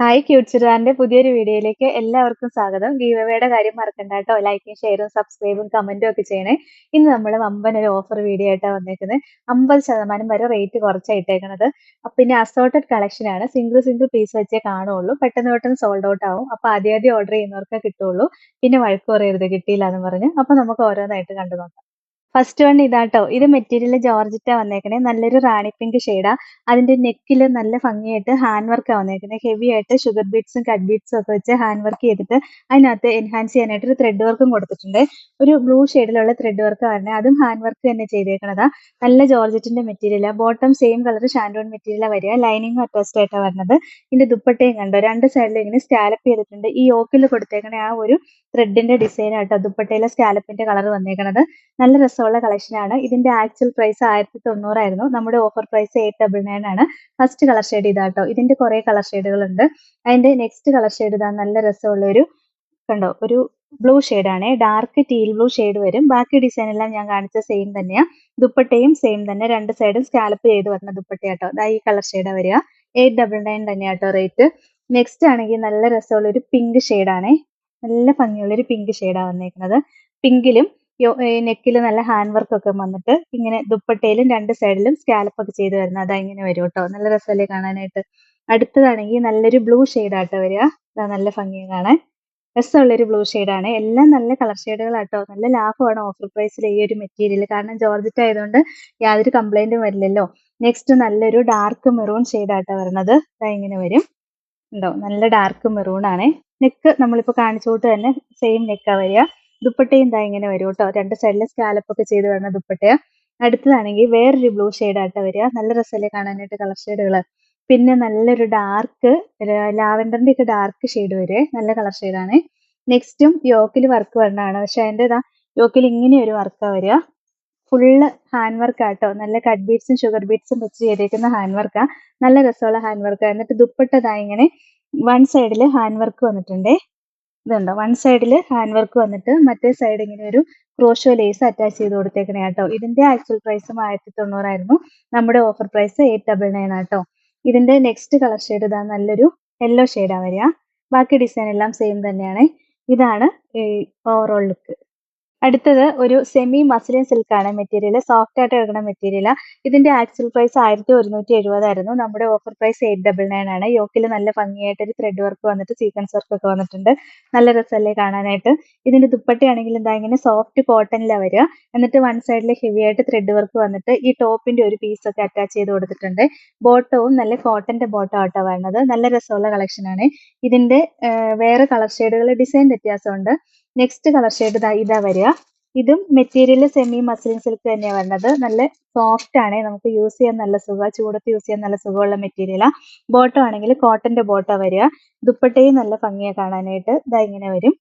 Hi ക്യൂട്ട്സുറാന്റെ പുതിയൊരു വീഡിയോയിലേക്ക് എല്ലാവർക്കും സ്വാഗതം. ഗീവവേയുടെ കാര്യം മറക്കണ്ട കേട്ടോ. ലൈക്കും ഷെയറും സബ്സ്ക്രൈബും കമന്റും ഒക്കെ ചെയ്യണേ. ഇന്ന് നമ്മൾ വമ്പൻ ഒരു ഓഫർ വീഡിയോ ആയിട്ടാണ് വന്നേക്കുന്നത് അമ്പത് ശതമാനം വരെ റേറ്റ് കുറച്ചായിട്ടേക്കണത് പിന്നെ അസോർട്ടഡ് കളക്ഷൻ ആണ്. സിംഗിൾ സിംഗിൾ പീസ് വെച്ചേ കാണുള്ളൂ. പെട്ടെന്ന് പെട്ടെന്ന് സോൾഡ് ഔട്ട് ആവും. അപ്പൊ ആദ്യം ആദ്യം ഓർഡർ ചെയ്യുന്നവർക്കേ കിട്ടുള്ളൂ. പിന്നെ വഴക്ക് കുറയരുത് കിട്ടിയില്ല എന്ന് പറഞ്ഞ്. അപ്പൊ നമുക്ക് ഓരോന്നായിട്ട് കണ്ടു നോക്കാം ഫസ്റ്റ് വൺ ഇതാട്ടോ. ഇത് മെറ്റീരിയൽ ജോർജറ്റാ വന്നേക്കണേ. നല്ലൊരു റാണി പിങ്ക് ഷെയ്ഡാ അതിന്റെ നെക്കിൽ നല്ല ഭംഗിയായിട്ട് ഹാൻഡ് വർക്കാ വന്നേക്കണേ. ഹെവി ആയിട്ട് ഷുഗർ ബീഡ്സും കട്ട് ബീഡ്സും ഒക്കെ വെച്ച് ഹാൻഡ് വർക്ക് ചെയ്തിട്ട് അതിനകത്ത് എൻഹാൻസ് ചെയ്യാനായിട്ട് ഒരു ത്രെഡ് വർക്കും കൊടുത്തിട്ടുണ്ട്. ഒരു ബ്ലൂ ഷെയ്ഡിലുള്ള ത്രെഡ് വർക്ക് വരണേ. അതും ഹാൻഡ് വർക്ക് തന്നെ ചെയ്തേക്കണതാ. നല്ല ജോർജറ്റിന്റെ മെറ്റീരിയലാ ബോട്ടം സെയിം കളർ ഷാൻഡോൺ മെറ്റീരിയലാ വരിക. ലൈനിങ് അറ്റാച്ച്ഡ് ആയിട്ടാണ് വരുന്നത് ഇതിന്റെ ദുപ്പട്ടയും കണ്ടോ? രണ്ട് സൈഡിലും ഇങ്ങനെ സ്കാലപ്പ് ചെയ്തിട്ടുണ്ട്. ഈ യോക്കിൽ കൊടുത്തേക്കണ ആ ഒരു ത്രെഡിന്റെ ഡിസൈൻ ആട്ടോ. ദുപ്പട്ടയിലെ സ്കാലപ്പിന്റെ കളർ വന്നേക്കണത്. നല്ല രസമുള്ള കളക്ഷൻ ആണ്. ഇതിന്റെ ആക്ച്വൽ പ്രൈസ് ആയിരത്തി തൊണ്ണൂറായിരുന്നു നമ്മുടെ offer price eight double nine ആണ്. ഫസ്റ്റ് കളർ ഷെയ്ഡ് ഇതാട്ടോ. ഇതിന്റെ കുറെ കളർ ഷെയ്ഡുകൾ ഉണ്ട്. അതിന്റെ നെക്സ്റ്റ് കളർ ഷെയ്ഡ് ഇതാ നല്ല രസമുള്ള ഒരു കണ്ടോ ഒരു ബ്ലൂ ആണ്. ഡാർക്ക് ടീൽ ബ്ലൂ ഷെയ്ഡ് വരും. ബാക്കി ഡിസൈൻ എല്ലാം ഞാൻ കാണിച്ച സെയിം തന്നെയാ. ദുപ്പട്ടയും സെയിം തന്നെ. രണ്ട് സൈഡും സ്കാലപ്പ് ചെയ്ത് വരുന്ന ദുപ്പട്ടയാട്ടോ. അതാ ഈ കളർ ഷെയ്ഡാ വരിക. എയ്റ്റ് ഡബിൾ നയൻ തന്നെയാട്ടോ റേറ്റ് നെക്സ്റ്റ് ആണെങ്കിൽ നല്ല രസമുള്ള ഒരു പിങ്ക് ആണേ. നല്ല ഭംഗിയുള്ള ഒരു പിങ്ക് ഷെയ്ഡാണ് വന്നേക്കുന്നത്. പിങ്കിലും നെക്കിൽ നല്ല ഹാൻഡ് വർക്ക് ഒക്കെ വന്നിട്ട് ഇങ്ങനെ ദുപ്പട്ടയിലും രണ്ട് സൈഡിലും സ്കാലപ്പ് ഒക്കെ ചെയ്ത് വരുന്നത് അതാ ഇങ്ങനെ വരും കേട്ടോ. നല്ല രസമല്ലേ കാണാനായിട്ട്. അടുത്തതാണെങ്കിൽ നല്ലൊരു ബ്ലൂ ആട്ടോ വരിക. അതാ നല്ല ഭംഗിയെ കാണാൻ. രസമുള്ളൊരു ബ്ലൂ ആണ്. എല്ലാം നല്ല കളർ ഷെയ്ഡുകളാട്ടോ നല്ല ലാഭമാണ് ഓഫർ പ്രൈസിൽ ഈ ഒരു മെറ്റീരിയൽ കാരണം ജോർജറ്റ് ആയതുകൊണ്ട് യാതൊരു കംപ്ലൈന്റും വരില്ലല്ലോ. നെക്സ്റ്റ് നല്ലൊരു ഡാർക്ക് മെറൂൺ ആട്ടോ വരുന്നത്. അതാ ഇങ്ങനെ വരും. ഉണ്ടോ? നല്ല ഡാർക്ക് മെറൂൺ ആണ്. നെക്ക് നമ്മളിപ്പോ കാണിച്ചോട്ട് തന്നെ സെയിം നെക്കാ വരിക. ദുപ്പട്ടയും ഇതാ ഇങ്ങനെ വരും കേട്ടോ. രണ്ട് സൈഡിലെ സ്കാലപ്പ് ഒക്കെ ചെയ്ത് വരുന്ന ദുപ്പട്ടയ അടുത്തതാണെങ്കിൽ വേറൊരു ബ്ലൂ ആട്ടോ വരിക. നല്ല രസമല്ലേ കാണാനായിട്ട് കളർ ഷെയ്ഡുകൾ പിന്നെ നല്ലൊരു ഡാർക്ക് ലാവൻഡറിന്റെ ഒക്കെ ഡാർക്ക് ഷെയ്ഡ് വരെ. നല്ല കളർ ഷെയ്ഡാണ് നെക്സ്റ്റും യോക്കിൽ വർക്ക് വരണതാണ്. പക്ഷെ അതിന്റെ ഇതാ യോക്കിൽ ഇങ്ങനെ ഒരു വർക്കാണ് വരിക. ഫുള്ള് ഹാൻഡ് വർക്ക് ആട്ടോ നല്ല കട്ട് ബീഡ്സും ഷുഗർ ബീഡ്സും വെച്ച് ചെയ്തേക്കുന്ന ഹാൻഡ് വർക്കാ നല്ല രസമുള്ള ഹാൻഡ് വർക്ക് എന്നിട്ട് ദുപ്പട്ടതാ ഇങ്ങനെ വൺ സൈഡിൽ ഹാൻഡ് വർക്ക് വന്നിട്ടുണ്ടേ. ഇതുണ്ടോ? വൺ സൈഡിൽ ഹാൻഡ് വർക്ക് വന്നിട്ട് മറ്റേ സൈഡ് ഇങ്ങനെ ഒരു ക്രോഷോ ലേസ് അറ്റാച്ച് ചെയ്ത് കൊടുത്തേക്കണേ കേട്ടോ ഇതിന്റെ ആക്ച്വൽ പ്രൈസും ആയിരത്തി തൊണ്ണൂറായിരുന്നു നമ്മുടെ offer price eight double nine ആട്ടോ. ഇതിന്റെ നെക്സ്റ്റ് കളർ ഷെയ്ഡ് ഇതാ നല്ലൊരു യെല്ലോ ഷെയ്ഡാ വരിക. ബാക്കി ഡിസൈൻ എല്ലാം സെയിം തന്നെയാണ്. ഇതാണ് ഓവറോൾ ലുക്ക് അടുത്തത് ഒരു സെമി മസ്ലിൻ സിൽക്ക് ആണ് മെറ്റീരിയൽ സോഫ്റ്റ് ആയിട്ട് ഇറങ്ങുന്ന മെറ്റീരിയൽ ഇതിന്റെ ആക്സിൽ പ്രൈസ് ആയിരത്തി ഒരുന്നൂറ്റി എഴുപതായിരുന്നു നമ്മുടെ offer price eight double nine ആണ്. യോക്കിൽ നല്ല ഭംഗിയായിട്ട് ഒരു ത്രെഡ് വർക്ക് വന്നിട്ട് സീക്വൻസ് വർക്ക് ഒക്കെ വന്നിട്ടുണ്ട്. നല്ല രസമല്ലേ കാണാനായിട്ട്? ഇതിന്റെ ദുപ്പട്ടയാണെങ്കിൽ എന്താ ഇങ്ങനെ സോഫ്റ്റ് കോട്ടണിലാണ് വരിക. എന്നിട്ട് വൺ സൈഡിൽ ഹെവി ആയിട്ട് ത്രെഡ് വർക്ക് വന്നിട്ട് ഈ ടോപ്പിന്റെ ഒരു പീസ് ഒക്കെ അറ്റാച്ച് ചെയ്ത് കൊടുത്തിട്ടുണ്ട്. ബോട്ടവും നല്ല കോട്ടന്റെ ബോട്ടം ആട്ടോ വരുന്നത്. നല്ല രസമുള്ള കളക്ഷൻ ആണ്. ഇതിന്റെ വേറെ കളർ ഷെയ്ഡുകൾ ഡിസൈൻ വ്യത്യാസമുണ്ട്. നെക്സ്റ്റ് കളർ ഷെയ്ഡ് ഇതാ വരിക. ഇതും മെറ്റീരിയൽ സെമി മസ്ലിൻ സിൽക്ക് തന്നെയാണ് വരുന്നത്. നല്ല സോഫ്റ്റ് ആണ്. നമുക്ക് യൂസ് ചെയ്യാൻ നല്ല സുഖം ചൂടത്ത് യൂസ് ചെയ്യാൻ നല്ല സുഖമുള്ള മെറ്റീരിയലാണ് ബോട്ടം ആണെങ്കിൽ കോട്ടന്റെ ബോട്ടം വരിക. ദുപ്പട്ടയും നല്ല ഭംഗിയാണ് കാണാനായിട്ട്. ഇതാ ഇങ്ങനെ വരും.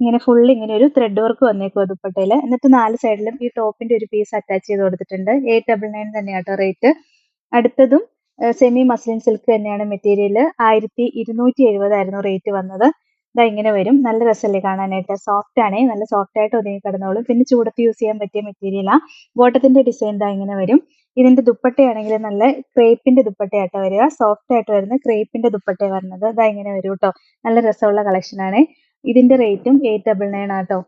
ഇങ്ങനെ ഫുൾ ഇങ്ങനെ ഒരു ത്രെഡ് വർക്ക് വന്നേക്കുക ദുപ്പട്ടയിൽ എന്നിട്ട് നാല് സൈഡിലും ഈ ടോപ്പിന്റെ ഒരു പീസ് അറ്റാച്ച് ചെയ്ത് കൊടുത്തിട്ടുണ്ട്. എയ്റ്റ് ഡബിൾ നയൻ തന്നെയാട്ടോ റേറ്റ് അടുത്തതും സെമി മസ്ലിൻ സിൽക്ക് തന്നെയാണ് മെറ്റീരിയൽ ആയിരത്തി ഇരുന്നൂറ്റി എഴുപതായിരുന്നു റേറ്റ് വന്നത്. ഇതാ ഇങ്ങനെ വരും. നല്ല രസമല്ലേ കാണാനായിട്ട്. സോഫ്റ്റ് ആണേ. നല്ല സോഫ്റ്റ് ആയിട്ട് ഒതുങ്ങി കിടന്നോളും. പിന്നെ ചൂടത്ത് യൂസ് ചെയ്യാൻ പറ്റിയ മെറ്റീരിയലാ ബോട്ടത്തിന്റെ ഡിസൈൻ ഇതാ ഇങ്ങനെ വരും. ഇതിന്റെ ദുപ്പട്ടയാണെങ്കിൽ നല്ല ക്രേപ്പിന്റെ ദുപ്പട്ടയായിട്ട് വരിക. സോഫ്റ്റ് ആയിട്ട് വരുന്ന ക്രേപ്പിന്റെ ദുപ്പട്ട വരുന്നത് ഇതാ ഇങ്ങനെ വരും കേട്ടോ നല്ല രസമുള്ള കളക്ഷൻ ആണ്. ഇതിന്റെ റേറ്റും എയ്റ്റ് ഡബിൾ നയൻ ആട്ടോ.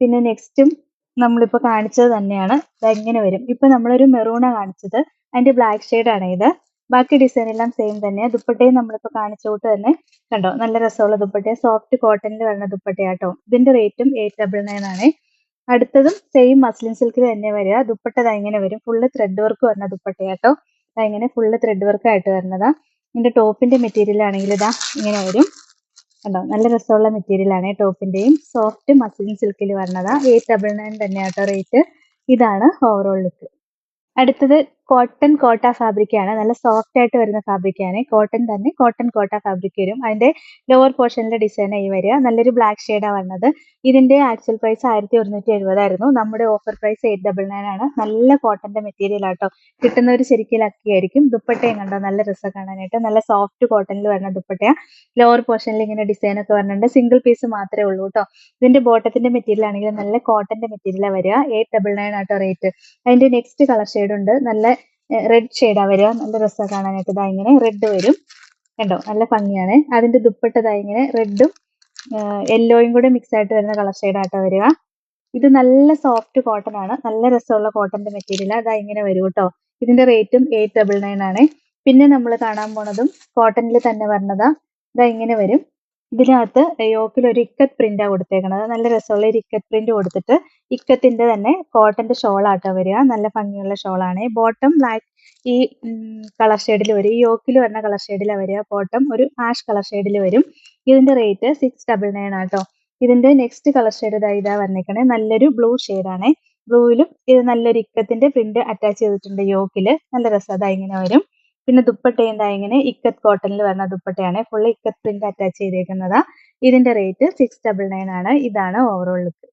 പിന്നെ നെക്സ്റ്റും നമ്മളിപ്പോ കാണിച്ചത് തന്നെയാണ്. ഇതാ ഇങ്ങനെ വരും. ഇപ്പൊ നമ്മളൊരു മെറൂണ കാണിച്ചത്. അതിന്റെ ബ്ലാക്ക് ഷെയ്ഡ് ആണ് ഇത്. ബാക്കി ഡിസൈൻ എല്ലാം സെയിം തന്നെ. ദുപ്പട്ടയും നമ്മളിപ്പോ കാണിച്ചോട്ട് തന്നെ. കണ്ടോ? നല്ല രസമുള്ള ദുപ്പട്ട സോഫ്റ്റ് കോട്ടണിൽ വരുന്ന ദുപ്പട്ടയാട്ടോ. ഇതിന്റെ റേറ്റും എയ്റ്റ് ഡബിൾ നയൻ ആണ്. അടുത്തതും സെയിം മസ്ലിൻ സിൽക്കിൽ തന്നെ വരിക. ദുപ്പട്ട ഇങ്ങനെ വരും. ഫുള്ള് ത്രെഡ് വർക്ക് വരുന്ന ദുപ്പട്ടയാട്ടോ. ഇങ്ങനെ ഫുള്ള് ത്രെഡ് വർക്ക് ആയിട്ട് വരുന്നതാ. ഇതിന്റെ ടോപ്പിന്റെ മെറ്റീരിയൽ ആണെങ്കിൽ ഇതാ ഇങ്ങനെ വരും. കണ്ടോ? നല്ല രസമുള്ള മെറ്റീരിയൽ ആണ് ടോപ്പിന്റെയും. സോഫ്റ്റ് മസ്ലിൻ സിൽക്കിൽ വരുന്നതാ. എയ്റ്റ് ഡബിൾ നയൻ തന്നെയാട്ടോ റേറ്റ് ഇതാണ് ഓവറോൾ ലുക്ക് അടുത്തത് കോട്ടൺ കോട്ട ഫാബ്രിക് ആണ്. നല്ല സോഫ്റ്റ് ആയിട്ട് വരുന്ന ഫാബ്രിക് ആണ്. കോട്ടൺ തന്നെ കോട്ടൺ കോട്ട ഫാബ്രിക് വരും. അതിന്റെ ലോവർ പോർഷനിലെ ഡിസൈൻ ആയി വരിക. നല്ലൊരു ബ്ലാക്ക് ഷെയ്ഡാണ് വന്നത്. ഇതിന്റെ ആക്ച്വൽ പ്രൈസ് ആയിരത്തി ഒരുന്നൂറ്റി എഴുപതായിരുന്നു നമ്മുടെ offer price eight double nine ആണ്. നല്ല കോട്ടന്റെ മെറ്റീരിയൽ ആട്ടോ കിട്ടുന്നവർ ശരിക്കും ലക്കി ആയിരിക്കും. ദുപ്പട്ടയും കണ്ടോ? നല്ല രസം കാണാനായിട്ട്. നല്ല സോഫ്റ്റ് കോട്ടണിൽ വരുന്ന ദുപ്പട്ടയാ. ലോവർ പോർഷനിൽ ഇങ്ങനെ ഡിസൈൻ ഒക്കെ വരുന്നുണ്ട് സിംഗിൾ പീസ് മാത്രമേ ഉള്ളൂ കേട്ടോ ഇതിന്റെ ബോട്ടത്തിന്റെ മെറ്റീരിയൽ ആണെങ്കിൽ നല്ല കോട്ടന്റെ മെറ്റീരിയലാണ് വരിക. എയ്റ്റ് ഡബിൾ നയൻ ആട്ടോ റേറ്റ് അതിന്റെ നെക്സ്റ്റ് കളർ ഷെയ്ഡ് ഉണ്ട്. നല്ല റെഡ് ഷെയ്ഡാ വരിക. നല്ല രസമാണ് കാണാനായിട്ട്. ഇതാ ഇങ്ങനെ റെഡ് വരും. കണ്ടോ? നല്ല ഭംഗിയാണ്. അതിന്റെ ദുപ്പട്ട ഇങ്ങനെ റെഡും യെല്ലോയും കൂടെ മിക്സ് ആയിട്ട് വരുന്ന കളർ ഷെയ്ഡാട്ടോ വരിക. ഇത് നല്ല സോഫ്റ്റ് കോട്ടൺ ആണ്. നല്ല രസമുള്ള കോട്ടന്റെ മെറ്റീരിയൽ അതാ ഇങ്ങനെ വരും കേട്ടോ. ഇതിന്റെ റേറ്റും എയ്റ്റ് ഡബിൾ നയൻ ആണ്. പിന്നെ നമ്മൾ കാണാൻ പോണതും കോട്ടണിൽ തന്നെ വരണതാ. ഇതാ ഇങ്ങനെ വരും. ഇതിനകത്ത് യോക്കിൽ ഒരു ഇക്കത്ത് പ്രിന്റാ കൊടുത്തേക്കണത്. നല്ല രസമുള്ള ഒരു ഇക്കത്ത് പ്രിന്റ് കൊടുത്തിട്ട് ഇക്കത്തിന്റെ തന്നെ കോട്ടന്റെ ഷോൾ ആട്ടോ വരിക. നല്ല ഭംഗിയുള്ള ഷോളാണ്. ബോട്ടം ബ്ലാക്ക് ഈ കളർ ഷെയ്ഡിൽ വരും. ഈ യോക്കിൽ വരുന്ന കളർ ഷെയ്ഡിലാണ് വരിക. ബോട്ടം ഒരു ആഷ് കളർ ഷെയ്ഡിൽ വരും. ഇതിന്റെ റേറ്റ് സിക്സ് ഡബിൾ നയൻ ആട്ടോ. ഇതിന്റെ നെക്സ്റ്റ് കളർ ഷെയ്ഡ് ഇതാ ഇതാ വന്നേക്കണേ. നല്ലൊരു ബ്ലൂ ആണ് ബ്ലൂവിലും ഇത് നല്ലൊരു ഇക്കത്തിന്റെ പ്രിന്റ് അറ്റാച്ച് ചെയ്തിട്ടുണ്ട് യോക്കിൽ. നല്ല രസം. അതാ ഇങ്ങനെ വരും. പിന്നെ ദുപ്പട്ട എന്താ ഇങ്ങനെ ഇക്കത്ത് കോട്ടണിൽ വരുന്ന ദുപ്പട്ടയാണ്. ഫുള്ള് ഇക്കത്ത് പ്രിന്റ് അറ്റാച്ച് ചെയ്തേക്കുന്നതാ. ഇതിന്റെ റേറ്റ് സിക്സ് ഡബിൾ നയൻ ആണ്. ഇതാണ് ഓവറോൾ ലുക്ക്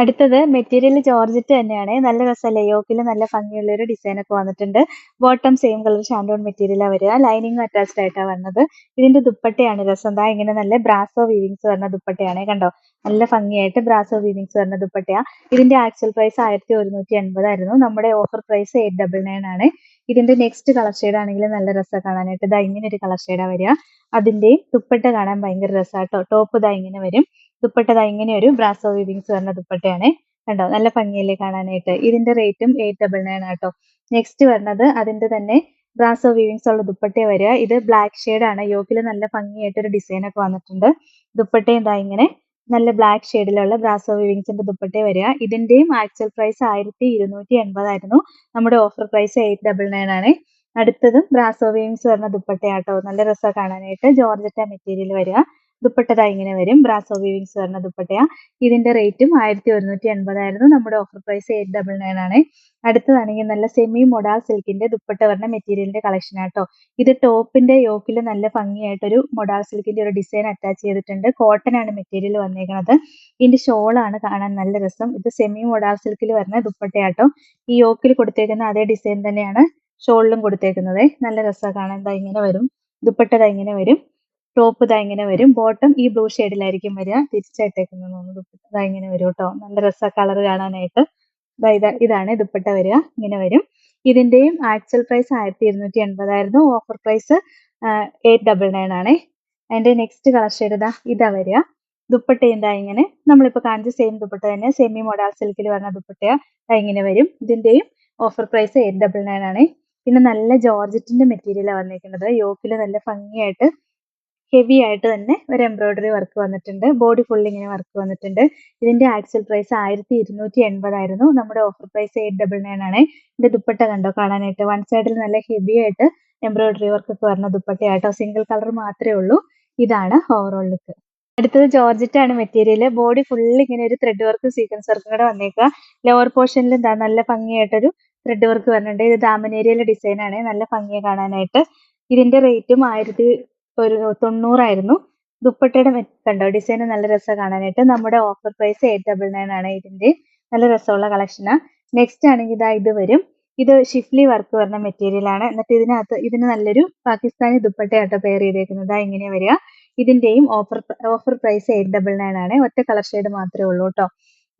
അടുത്തത് മെറ്റീരിയൽ ജോർജറ്റ് തന്നെയാണ്. നല്ല രസമല്ലേ? യോക്കിൽ നല്ല ഭംഗിയുള്ള ഒരു ഡിസൈൻ ഒക്കെ വന്നിട്ടുണ്ട്. ബോട്ടം സെയിം കളർ ഷാൻഡോൺ മെറ്റീരിയലാണ് വരിക. ലൈനിങ് അറ്റാച്ച്ഡ് ആയിട്ടാണ് വരുന്നത് ഇതിന്റെ ദുപ്പട്ടയാണ് രസം. ദാ ഇങ്ങനെ നല്ല ബ്രാസോ വീവിങ്സ് വരുന്ന ദുപ്പട്ടയാണ് കണ്ടോ? നല്ല ഭംഗിയായിട്ട് ബ്രാസോ വീവിങ്സ് വരുന്ന ദുപ്പട്ടയാ. ഇതിന്റെ ആക്ച്വൽ പ്രൈസ് ആയിരത്തി ഒരുന്നൂറ്റി എൺപതായിരുന്നു നമ്മുടെ offer price eight double nine ആണ്. ഇതിന്റെ നെക്സ്റ്റ് കളർ ഷെയ്ഡ് ആണെങ്കിൽ നല്ല രസമാണ് കാണാനായിട്ട്. ഇതാ ഇങ്ങനെ ഒരു കളർ ഷെയ്ഡാ വരിക. അതിന്റെയും ദുപ്പട്ട കാണാൻ ഭയങ്കര രസമാട്ടോ ടോപ്പ് ഇതാ ഇങ്ങനെ വരും. ദുപ്പട്ട ഇതാ ഇങ്ങനെ ഒരു ബ്രാസോ വീവിങ്സ് വരുന്ന ദുപ്പട്ടയാണ്. കണ്ടോ? നല്ല ഭംഗിയല്ലേ കാണാനായിട്ട്. ഇതിന്റെ റേറ്റും എയ്റ്റ് ഡബിൾ നയൻ ആട്ടോ. നെക്സ്റ്റ് വരുന്നത് അതിന്റെ തന്നെ ബ്രാസോ വീവിങ്സ് ഉള്ള ദുപ്പട്ട വരിക. ഇത് ബ്ലാക്ക് ഷെയ്ഡ് ആണ് യോക്കിൽ നല്ല ഭംഗിയായിട്ട് ഒരു ഡിസൈൻ ഒക്കെ വന്നിട്ടുണ്ട്. ദുപ്പട്ടയും എന്താ ഇങ്ങനെ നല്ല ബ്ലാക്ക് ഷെയ്ഡിലുള്ള ബ്രാസോ വീവിങ്സിന്റെ ദുപ്പട്ട വരിക. ഇതിന്റെയും ആക്ച്വൽ പ്രൈസ് ആയിരത്തി ഇരുന്നൂറ്റി എൺപതായിരുന്നു നമ്മുടെ offer price eight double nine ആണ്. അടുത്തതും ബ്രാസോ വീവിങ്സ് വരുന്ന ദുപ്പട്ടയാട്ടോ. നല്ല രസമാണ് കാണാനായിട്ട്. ജോർജറ്റ മെറ്റീരിയൽ വരിക. ദുപ്പട്ട ഇങ്ങനെ വരും. ബ്രാസോ വീവിങ്സ് വരുന്ന ദുപ്പട്ടയാ. ഇതിന്റെ റേറ്റും ആയിരത്തി ഒരുന്നൂറ്റി എൺപതായിരുന്നു നമ്മുടെ offer price eight double nine ആണ്. അടുത്തതാണെങ്കിൽ നല്ല സെമി മൊഡാൾ സിൽക്കിന്റെ ദുപ്പട്ട വരുന്ന മെറ്റീരിയലിന്റെ കളക്ഷൻ ആട്ടോ ഇത് ടോപ്പിന്റെ യോക്കിൽ നല്ല ഭംഗിയായിട്ടൊരു മൊഡാൾ സിൽക്കിന്റെ ഒരു ഡിസൈൻ അറ്റാച്ച് ചെയ്തിട്ടുണ്ട്. കോട്ടൺ ആണ് മെറ്റീരിയൽ വന്നേക്കുന്നത് ഇതിന്റെ ഷോളാണ് കാണാൻ നല്ല രസം. ഇത് സെമി മൊഡാൾ സിൽക്കിൽ വരുന്ന ദുപ്പട്ടയാട്ടോ ഈ യോക്കിൽ കൊടുത്തേക്കുന്ന അതേ ഡിസൈൻ തന്നെയാണ് ഷോളിലും കൊടുത്തേക്കുന്നത്. നല്ല രസമാണ് കാണാൻ. ഇങ്ങനെ വരും. ദുപ്പട്ട ഇങ്ങനെ വരും. ടോപ്പ് ഇതാ ഇങ്ങനെ വരും. ബോട്ടം ഈ ബ്ലൂ ഷെയ്ഡിലായിരിക്കും വരിക. തിരിച്ചായിട്ടേക്കുന്നത് തോന്നുന്നു. ദുപ്പട്ട ഇങ്ങനെ വരും കേട്ടോ. നല്ല രസ കളർ കാണാനായിട്ട്. ഇതാ ഇതാ ഇതാണ് ദുപ്പട്ട വരിക. ഇങ്ങനെ വരും. ഇതിന്റെയും ആക്ച്വൽ പ്രൈസ് ആയിരത്തി ഇരുന്നൂറ്റി എൺപതായിരുന്നു offer price eight double nine ആണേ. അതിന്റെ നെക്സ്റ്റ് കളർ ഷെയ്ഡ് ഇതാ ഇതാ വരിക. ദുപ്പട്ട എന്താ ഇങ്ങനെ. നമ്മളിപ്പോ കാണിച്ച സെയിം ദുപ്പട്ട തന്നെ. സെമി മോഡൽ സിൽക്കിൽ വരുന്ന ദുപ്പട്ടയാ. ഇങ്ങനെ വരും. ഇതിന്റെയും offer price eight double nine ആണേ. പിന്നെ നല്ല ജോർജറ്റിന്റെ മെറ്റീരിയലാണ് വന്നിരിക്കുന്നത് യോക്കിൽ നല്ല ഭംഗിയായിട്ട് ഹെവി ആയിട്ട് തന്നെ ഒരു എംബ്രോയിഡറി വർക്ക് വന്നിട്ടുണ്ട്. ബോഡി ഫുൾ ഇങ്ങനെ വർക്ക് വന്നിട്ടുണ്ട്. ഇതിന്റെ ആക്സൽ പ്രൈസ് ആയിരത്തി ഇരുന്നൂറ്റി എൺപതായിരുന്നു നമ്മുടെ offer price eight double nine ആണ്. ഇതിന്റെ ദുപ്പട്ട കണ്ടോ? കാണാനായിട്ട് വൺ സൈഡിൽ നല്ല ഹെവി ആയിട്ട് എംബ്രോയിഡറി വർക്ക് ഒക്കെ വരുന്ന ദുപ്പട്ടയാട്ടോ. സിംഗിൾ കളർ മാത്രമേ ഉള്ളൂ. ഇതാണ് ഓവറോൾ ലുക്ക് അടുത്തത് ജോർജറ്റ് ആണ് മെറ്റീരിയൽ ബോഡി ഫുൾ ഇങ്ങനെ ഒരു ത്രെഡ് വർക്ക് സീക്വൻസ് വർക്കും കൂടെ വന്നേക്കുക ലോവർ പോർഷനിൽ എന്താ നല്ല ഭംഗിയായിട്ടൊരു ത്രെഡ് വർക്ക് വരുന്നുണ്ട് ഇത് ദാമനേരിയയിലെ ഡിസൈൻ ആണ്. നല്ല ഭംഗിയെ കാണാനായിട്ട്. ഇതിന്റെ റേറ്റും ആയിരത്തി ഒരു തൊണ്ണൂറായിരുന്നു. ദുപ്പട്ടയുടെ കണ്ടോ? ഡിസൈൻ നല്ല രസം കാണാനായിട്ട്. നമ്മുടെ offer price eight double nine ആണ് ഇതിന്റെ. നല്ല രസമുള്ള കളക്ഷനാ നെക്സ്റ്റ് ആണെങ്കിൽ ഇതാ ഇത് വരും. ഇത് ഷിഫ്ലി വർക്ക് വരുന്ന മെറ്റീരിയൽ ആണ്. എന്നിട്ട് ഇതിനകത്ത് ഇതിന് നല്ലൊരു പാകിസ്ഥാനി ദുപ്പട്ടയാട്ടോ പെയർ ചെയ്തേക്കുന്നത്. ഇങ്ങനെ വരിക. ഇതിന്റെയും offer offer price eight double nine ആണ്. ഒറ്റ കളർ ഷെയ്ഡ് മാത്രമേ ഉള്ളൂ കേട്ടോ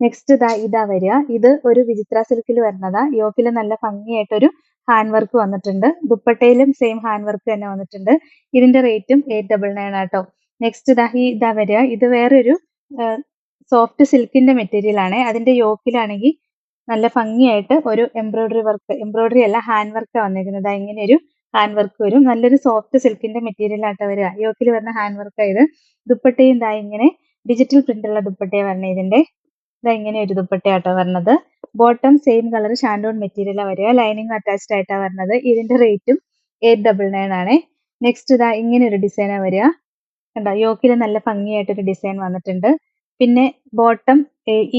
നെക്സ്റ്റ് ഇതാ ഇതാ വരിക. ഇത് ഒരു വിചിത്ര സിൽക്കിൽ വരുന്നതാ. യോക്കിൽ നല്ല ഭംഗിയായിട്ടൊരു ഹാൻഡ് വർക്ക് വന്നിട്ടുണ്ട്. ദുപ്പട്ടയിലും സെയിം ഹാൻഡ് വർക്ക് തന്നെ വന്നിട്ടുണ്ട്. ഇതിന്റെ റേറ്റും എയ്റ്റ് ഡബിൾ നയൻ ആട്ടോ. നെക്സ്റ്റ് ഇതാ ഈ ഇതാ വരിക. ഇത് വേറൊരു സോഫ്റ്റ് സിൽക്കിന്റെ മെറ്റീരിയൽ ആണ്. അതിന്റെ യോക്കിലാണെങ്കിൽ നല്ല ഭംഗിയായിട്ട് ഒരു എംബ്രോയിഡറി വർക്ക് എംബ്രോയിഡറി അല്ല ഹാൻഡ് വർക്ക് വന്നിരിക്കുന്നത് ഇങ്ങനെ ഒരു ഹാൻഡ് വർക്ക് വരും. നല്ലൊരു സോഫ്റ്റ് സിൽക്കിന്റെ മെറ്റീരിയൽ ആട്ടോ വരിക. യോക്കിൽ വരുന്ന ഹാൻഡ് വർക്ക് ആയത് ദുപ്പട്ടയും ഇതാ ഇങ്ങനെ ഡിജിറ്റൽ പ്രിന്റ് ഉള്ള ദുപ്പട്ടയാണ് വരണേ ഇതിന്റെ. ഇതാ ഇങ്ങനെ ഒരു ദുപ്പട്ടയാട്ടോ വരണത് ബോട്ടം സെയിം കളർ ഷാൻഡോൺ മെറ്റീരിയലാണ് വരിക. ലൈനിങ് അറ്റാച്ച്ഡ് ആയിട്ടാണ് വരുന്നത് ഇതിന്റെ റേറ്റും എയ്റ്റ് ഡബിൾ നയൻ ആണ്. നെക്സ്റ്റ് ഇതാ ഇങ്ങനെ ഒരു ഡിസൈനാണ് വരിക. കണ്ടോ? യോക്കിൽ നല്ല ഭംഗിയായിട്ടൊരു ഡിസൈൻ വന്നിട്ടുണ്ട്. പിന്നെ ബോട്ടം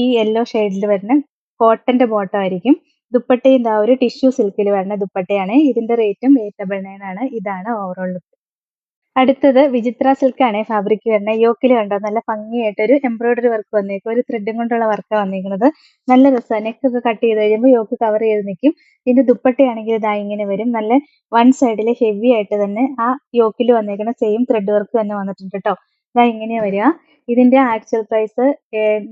ഈ യെല്ലോ ഷെയ്ഡിൽ വരുന്ന കോട്ടന്റെ ബോട്ടം ആയിരിക്കും. ദുപ്പട്ടയും ഇതാ ഒരു ടിഷ്യൂ സിൽക്കിൽ വരുന്ന ദുപ്പട്ടയാണ്. ഇതിന്റെ റേറ്റും എയ്റ്റ് ഡബിൾ നയൻ ആണ്. ഇതാണ് ഓവറോൾ ലുക്ക് അടുത്തത് വിചിത്ര സിൽക്ക് ആണ് ഫാബ്രിക് വരുന്നത്. യോക്കിൽ കണ്ടോ? നല്ല ഭംഗിയായിട്ട് ഒരു എംബ്രോയിഡറി വർക്ക് വന്നേക്കും. ഒരു ത്രെഡും കൊണ്ടുള്ള വർക്ക് വന്നിരിക്കുന്നത് നല്ല രസമാണ് നെക്ക് ഒക്കെ കട്ട് ചെയ്ത് കഴിയുമ്പോൾ യോക്ക് കവർ ചെയ്ത് നിൽക്കും ഇതിന്റെ ദുപ്പട്ടയാണെങ്കിൽ ഇതാ ഇങ്ങനെ വരും. നല്ല വൺ സൈഡിൽ ഹെവി ആയിട്ട് തന്നെ ആ യോക്കിൽ വന്നേക്കുന്ന സെയിം ത്രെഡ് വർക്ക് തന്നെ വന്നിട്ടുണ്ട് കേട്ടോ ഇതാ ഇങ്ങനെയാ വരിക. ഇതിന്റെ ആക്ച്വൽ പ്രൈസ്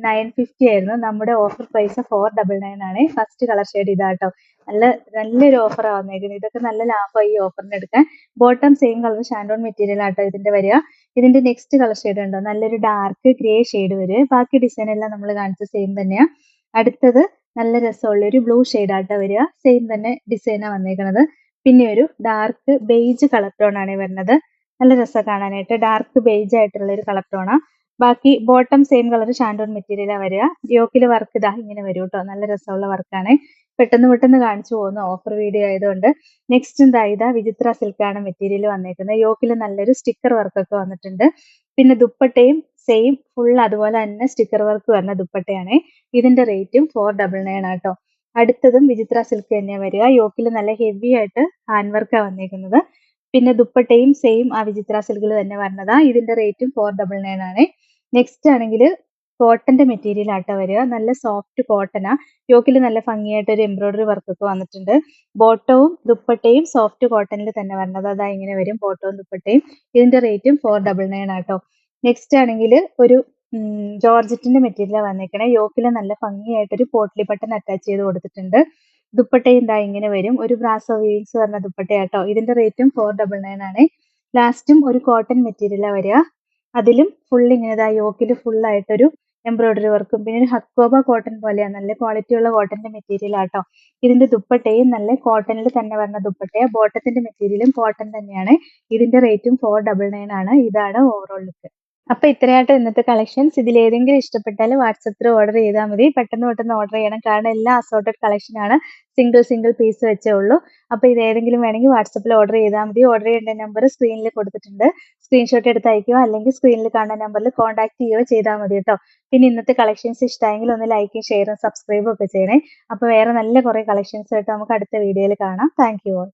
നയൻ ഫിഫ്റ്റി ആയിരുന്നു. നമ്മുടെ offer price four double nine ആണ്. ഫസ്റ്റ് കളർ ഷെയ്ഡ് ഇതാട്ടോ നല്ല നല്ലൊരു ഓഫറാണ് വന്നേക്കുന്നത് ഇതൊക്കെ നല്ല ലാഭമായി ഈ ഓഫറിന് എടുക്കാൻ. ബോട്ടം സെയിം കളർ ഷാൻഡോൺ മെറ്റീരിയൽ ആട്ടോ ഇതിന്റെ വരിക. ഇതിന്റെ നെക്സ്റ്റ് കളർ ഷെയ്ഡ് ഉണ്ടോ? നല്ലൊരു ഡാർക്ക് ഗ്രേ ഷെയ്ഡ് വരെ ബാക്കി ഡിസൈൻ എല്ലാം നമ്മൾ കാണിച്ച സെയിം തന്നെയാ. അടുത്തത് നല്ല രസമുള്ള ഒരു ബ്ലൂ ഷെയ്ഡ് ആട്ടോ വരിക. സെയിം തന്നെ ഡിസൈനാണ് വന്നേക്കുന്നത് പിന്നെ ഒരു ഡാർക്ക് ബെയ്ജ് കളർ ടോൺ ആണ് വരുന്നത്. നല്ല രസം കാണാനായിട്ട്. ഡാർക്ക് ബെയ്ജ് ആയിട്ടുള്ള ഒരു കളർ ടോണാ ബാക്കി ബോട്ടം സെയിം കളർ ഷാൻഡോൺ മെറ്റീരിയലാണ് വരിക. യോക്കിൽ വർക്ക് ഇതാ ഇങ്ങനെ വരും കേട്ടോ നല്ല രസമുള്ള വർക്കാണ് പെട്ടെന്ന് പെട്ടെന്ന് കാണിച്ചു പോകുന്ന ഓഫർ വീഡിയോ ആയതുകൊണ്ട് നെക്സ്റ്റ് എന്താ ഇതാ വിചിത്ര സിൽക്കാണ് മെറ്റീരിയൽ വന്നേക്കുന്നത്. യോക്കിൽ നല്ലൊരു സ്റ്റിക്കർ വർക്കൊക്കെ വന്നിട്ടുണ്ട്. പിന്നെ ദുപ്പട്ടയും സെയിം ഫുൾ അതുപോലെ തന്നെ സ്റ്റിക്കർ വർക്ക് വരുന്ന ദുപ്പട്ടയാണ്. ഇതിന്റെ റേറ്റും ഫോർ ഡബിൾ നയൻ ആട്ടോ. അടുത്തതും വിചിത്ര സിൽക്ക് തന്നെയാണ് വരിക. യോക്കിൽ നല്ല ഹെവി ആയിട്ട് ഹാൻഡ് വർക്കാണ് വന്നേക്കുന്നത്. പിന്നെ ദുപ്പട്ടയും സെയിം ആ വിചിത്ര സിൽക്കിൽ തന്നെ വരുന്നതാ ഇതിന്റെ റേറ്റും ഫോർ ഡബിൾ നയൻ ആണ്. നെക്സ്റ്റ് ആണെങ്കിൽ കോട്ടന്റെ മെറ്റീരിയൽ ആട്ടോ വരിക. നല്ല സോഫ്റ്റ് കോട്ടനാ യോക്കിൽ നല്ല ഭംഗിയായിട്ട് ഒരു എംബ്രോയിഡറി വർക്ക് ഒക്കെ വന്നിട്ടുണ്ട്. ബോട്ടവും ദുപ്പട്ടയും സോഫ്റ്റ് കോട്ടണിൽ തന്നെ വരണത്. അതാ ഇങ്ങനെ വരും ബോട്ടവും ദുപ്പട്ടയും. ഇതിന്റെ റേറ്റും ഫോർ ഡബിൾ നയൻ ആട്ടോ. നെക്സ്റ്റ് ആണെങ്കിൽ ഒരു ജോർജറ്റിന്റെ മെറ്റീരിയൽ വന്നേക്കണേ. യോക്കിൽ നല്ല ഭംഗിയായിട്ട് ഒരു പോട്ട്ലി ബട്ടൺ അറ്റാച്ച് ചെയ്ത് കൊടുത്തിട്ടുണ്ട്. ദുപ്പട്ട എന്താ ഇങ്ങനെ വരും. ഒരു ബ്രാസ് ബ്രാസോ വീവിങ്സ് പറഞ്ഞ ദുപ്പട്ടയാട്ടോ. ഇതിന്റെ റേറ്റും ഫോർ ഡബിൾ നയൻ ആണ്. ലാസ്റ്റും ഒരു കോട്ടൺ മെറ്റീരിയലാണ് വരിക. അതിലും ഫുൾ ഇങ്ങനെ ഇതാ യോക്കിൽ ഫുൾ ആയിട്ടൊരു എംബ്രോയിഡറി വർക്കും. പിന്നെ ഹക്കോബ കോട്ടൺ പോലെയാണ് നല്ല ക്വാളിറ്റി ഉള്ള കോട്ടന്റെ മെറ്റീരിയൽ ആട്ടോ. ഇതിന്റെ ദുപ്പട്ടയും നല്ല കോട്ടണിൽ തന്നെ വരുന്ന ദുപ്പട്ടയും. ബോട്ടത്തിന്റെ മെറ്റീരിയലും കോട്ടൺ തന്നെയാണ്. ഇതിന്റെ റേറ്റും ഫോർ ഡബിൾ നയൻ ആണ്. ഇതാണ് ഓവറോൾ ലുക്ക് അപ്പൊ ഇത്രയായിട്ട് ഇന്നത്തെ കളക്ഷൻസ് ഇതിൽ ഏതെങ്കിലും ഇഷ്ടപ്പെട്ടാൽ വാട്സപ്പിൽ ഓർഡർ ചെയ്താൽ മതി. പെട്ടെന്ന് പെട്ടെന്ന് ഓർഡർ ചെയ്യണം. കാരണം എല്ലാം അസോർട്ടഡ് കളക്ഷൻ ആണ്. സിംഗിൾ സിംഗിൾ പീസ് വെച്ചേ ഉള്ളൂ. അപ്പൊ ഇത് ഏതെങ്കിലും വേണമെങ്കിൽ വാട്സപ്പിൽ ഓർഡർ ചെയ്താൽ മതി. ഓർഡർ ചെയ്യേണ്ട നമ്പർ സ്ക്രീനിൽ കൊടുത്തിട്ടുണ്ട്. സ്ക്രീൻഷോട്ട് എടുത്ത് അയക്കുകയോ അല്ലെങ്കിൽ സ്ക്രീനിൽ കാണുന്ന നമ്പറിൽ കോൺടാക്ട് ചെയ്യുകയോ ചെയ്താൽ മതി കേട്ടോ. പിന്നെ ഇന്നത്തെ കളക്ഷൻസ് ഇഷ്ടമായെങ്കിൽ ഒന്ന് ലൈക്കും ഷെയറും സബ്സ്ക്രൈബും ഒക്കെ ചെയ്യണേ. അപ്പൊ വേറെ നല്ല കുറെ കളക്ഷൻസ് ആയിട്ട് നമുക്ക് അടുത്ത വീഡിയോയിൽ കാണാം. Thank you all